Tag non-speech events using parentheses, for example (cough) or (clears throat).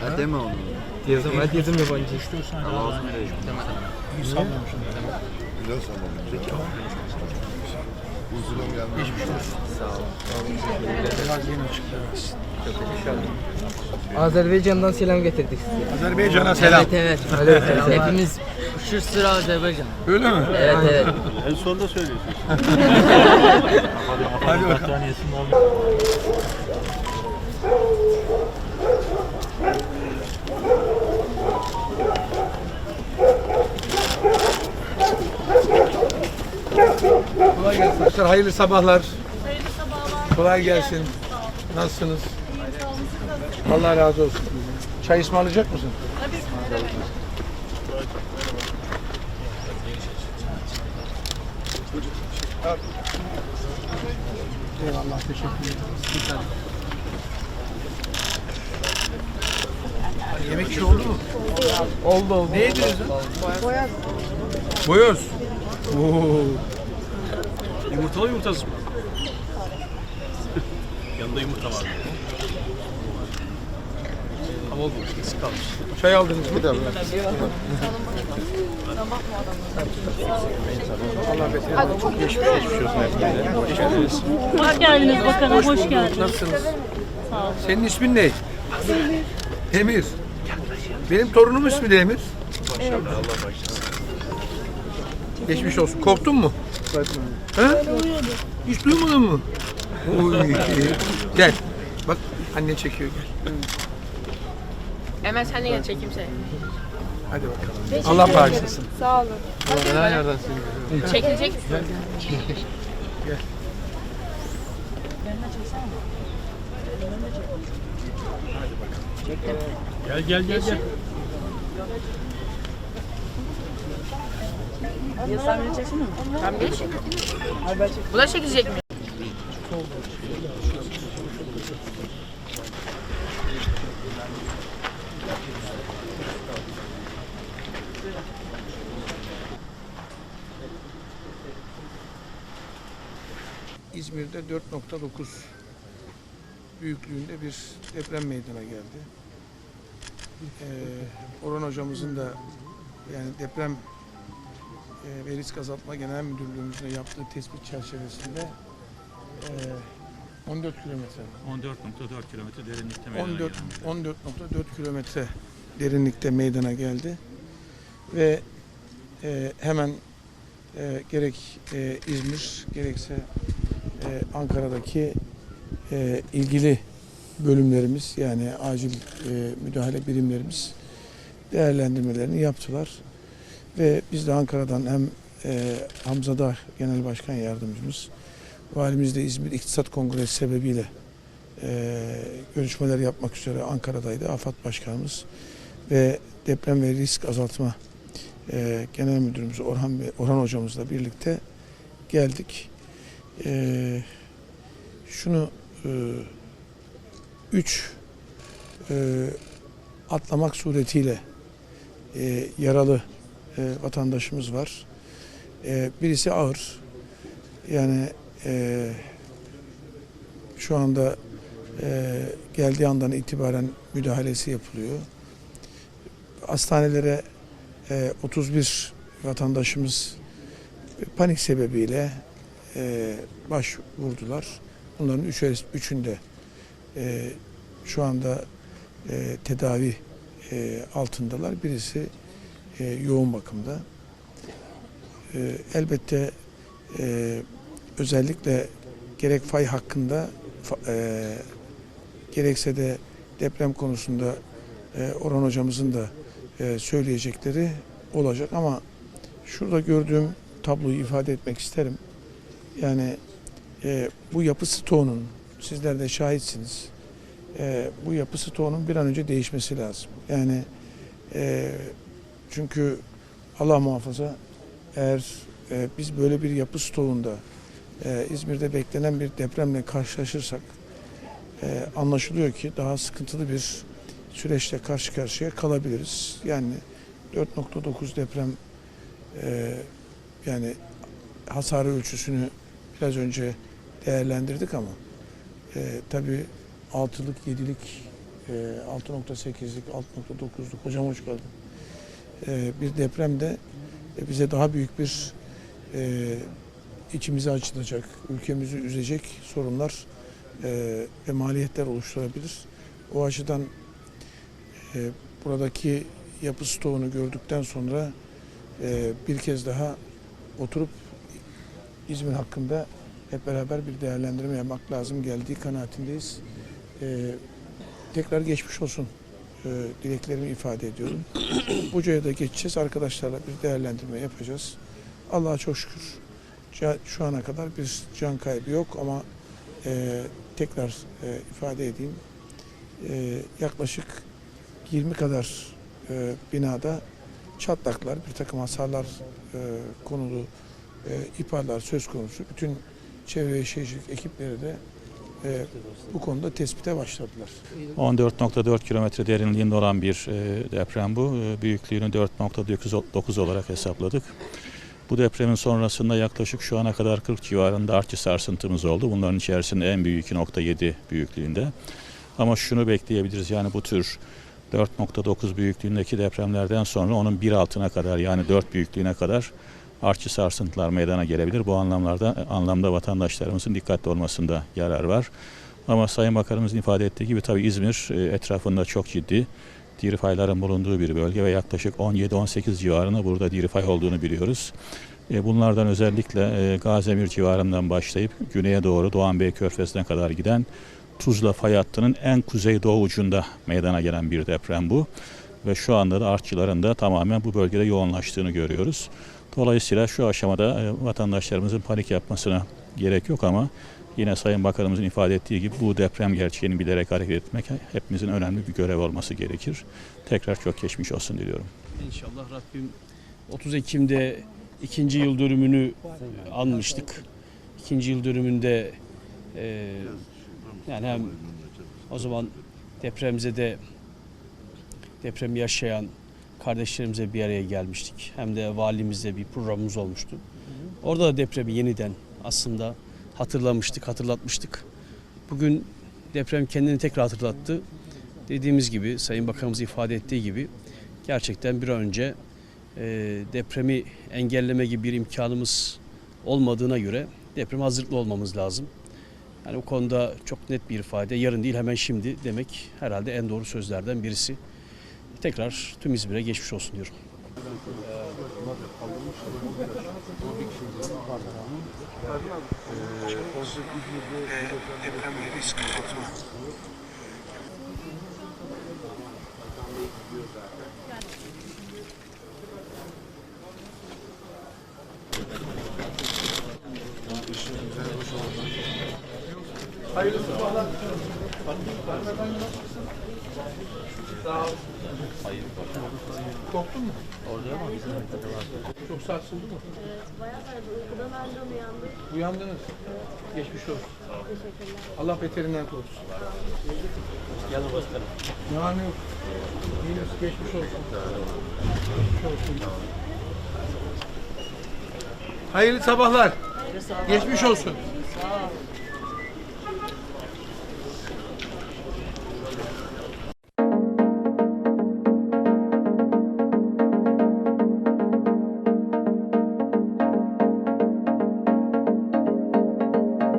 Ha, deme onu. Yazım, hadi yazım yabancı. Allah olsun değil. Biliyorsun ama bilecek. Uzun gelmiş. Azerbaycan'dan selam getirdik size. Azerbaycan'a selam. Evet evet. Hepimiz şu sıra Azerbaycan. Öyle mi? Evet evet. (laughs) En sonunda söylüyorsun. (laughs) Hadi bakalım. Arkadaşlar hayırlı sabahlar. Hayırlı sabahlar. Kolay gelsin. Nasılsınız? Allah razı olsun. Çay ısmarlayacak mısın? Tabii. Eyvallah teşekkür ederim. Yemek işi oldu mu? Oldu oldu. Ne lan? Boyoz. Boyoz. Oo. Yumurtalı yumurtasız mı? (laughs) Yanında yumurta var. Ama oldu. Eksik kalmış. Çay aldınız mı? Hoş geldiniz bakanım, hoş geldiniz. Nasılsınız? Senin ismin ne? Emir. Benim torunum ismi de Emir. Geçmiş olsun. Korktun mu? Ha? Hiç duymadın mı? Oy. Gel. Bak anne çekiyor gel. Hemen sen de gel çekeyim seni. Hadi bakalım. Allah bağışlasın. Sağ olun. Çekilecek misin? Gel gel gel gel. Ben bir Bu da çekilecek mi? İzmir'de 4.9 büyüklüğünde bir deprem meydana geldi. Ee, Orhan hocamızın da yani deprem ve risk azaltma genel müdürlüğümüzün de yaptığı tespit çerçevesinde e, 14 kilometre. 14.4 kilometre derinlikte meydana 14 gelen. 14.4 kilometre derinlikte meydana geldi. Ve e, hemen e, gerek e, İzmir gerekse e, Ankara'daki e, ilgili bölümlerimiz yani acil e, müdahale birimlerimiz değerlendirmelerini yaptılar ve biz de Ankara'dan hem e, Hamza Dağ Genel Başkan Yardımcımız valimiz de İzmir İktisat Kongresi sebebiyle e, görüşmeler yapmak üzere Ankara'daydı. AFAD Başkanımız ve deprem ve risk azaltma e, Genel Müdürümüz Orhan, Orhan Hocamızla birlikte geldik. E, şunu e, üç e, atlamak suretiyle e, yaralı e, vatandaşımız var. E, birisi ağır. Yani e, şu anda e, geldiği andan itibaren müdahalesi yapılıyor. Hastanelere e, 31 vatandaşımız panik sebebiyle e, başvurdular. Bunların üç, e, şu anda e, tedavi e, altındalar. Birisi e, yoğun bakımda. E, elbette e, özellikle gerek fay hakkında e, gerekse de deprem konusunda e, Orhan hocamızın da e, söyleyecekleri olacak ama şurada gördüğüm tabloyu ifade etmek isterim. Yani e, bu yapı stoğunun sizler de şahitsiniz. E, bu yapı stoğunun bir an önce değişmesi lazım. Yani e, çünkü Allah muhafaza eğer e, biz böyle bir yapı stoğunda e, İzmir'de beklenen bir depremle karşılaşırsak e, anlaşılıyor ki daha sıkıntılı bir süreçle karşı karşıya kalabiliriz. Yani 4.9 deprem e, yani hasarı ölçüsünü biraz önce değerlendirdik ama e, tabii altılık, yedilik e, 6.8'lik, 6.9'luk hocam hoş geldin. E, bir depremde e, bize daha büyük bir e, içimizi açılacak, ülkemizi üzecek sorunlar e, ve maliyetler oluşturabilir. O açıdan e, buradaki yapı stoğunu gördükten sonra bir kez daha oturup İzmir hakkında hep beraber bir değerlendirme yapmak lazım geldiği kanaatindeyiz. E, tekrar geçmiş olsun e, dileklerimi ifade ediyorum. (clears throat) Buca'ya da geçeceğiz. Arkadaşlarla bir değerlendirme yapacağız. Allah'a çok şükür şu ana kadar bir can kaybı yok ama e, tekrar e, ifade edeyim. E, yaklaşık 20 kadar e, binada çatlaklar, bir takım hasarlar e, konulu e, ihbarlar söz konusu. Bütün çevre ve şehircilik ekipleri de e, bu konuda tespite başladılar. 14.4 kilometre derinliğinde olan bir e, deprem bu. E, Büyüklüğünü 4.9 olarak hesapladık. Bu depremin sonrasında yaklaşık şu ana kadar 40 civarında artçı sarsıntımız oldu. Bunların içerisinde en büyüğü 2.7 büyüklüğünde. Ama şunu bekleyebiliriz yani bu tür 4.9 büyüklüğündeki depremlerden sonra onun bir altına kadar yani 4 büyüklüğüne kadar artçı sarsıntılar meydana gelebilir. Bu anlamlarda anlamda vatandaşlarımızın dikkatli olmasında yarar var. Ama Sayın Bakanımızın ifade ettiği gibi tabii İzmir e, etrafında çok ciddi diri fayların bulunduğu bir bölge ve yaklaşık 17-18 civarında burada diri fay olduğunu biliyoruz. E, Bunlardan özellikle e, Gazemir civarından başlayıp güneye doğru Doğan Bey Körfezi'ne kadar giden Tuzla fay hattının en kuzeydoğu ucunda meydana gelen bir deprem bu. Ve şu anda da artçıların da tamamen bu bölgede yoğunlaştığını görüyoruz. Dolayısıyla şu aşamada e, vatandaşlarımızın panik yapmasına gerek yok ama yine Sayın Bakanımızın ifade ettiği gibi bu deprem gerçeğini bilerek hareket etmek hepimizin önemli bir görev olması gerekir. Tekrar çok geçmiş olsun diliyorum. İnşallah Rabbim 30 Ekim'de ikinci yıl dönümünü anmıştık. İkinci yıl dönümünde e, yani hem o zaman depremize de deprem yaşayan kardeşlerimize bir araya gelmiştik. Hem de valimizle bir programımız olmuştu. Orada da depremi yeniden aslında hatırlamıştık, hatırlatmıştık. Bugün deprem kendini tekrar hatırlattı. Dediğimiz gibi, Sayın Bakanımız ifade ettiği gibi gerçekten bir önce e, depremi engelleme gibi bir imkanımız olmadığına göre depreme hazırlıklı olmamız lazım. Yani o konuda çok net bir ifade, yarın değil hemen şimdi demek herhalde en doğru sözlerden birisi. Tekrar tüm İzmir'e geçmiş olsun diyorum. Korktun mu? Çok sarsıldı mı? Bayağı sardı. Uykudan anca uyandık. Uyandınız. Geçmiş olsun. Allah beterinden korusun. Yanı başkanım. Yani yok. İyiniz, geçmiş olsun. Geçmiş olsun. Hayırlı sabahlar. Geçmiş olsun.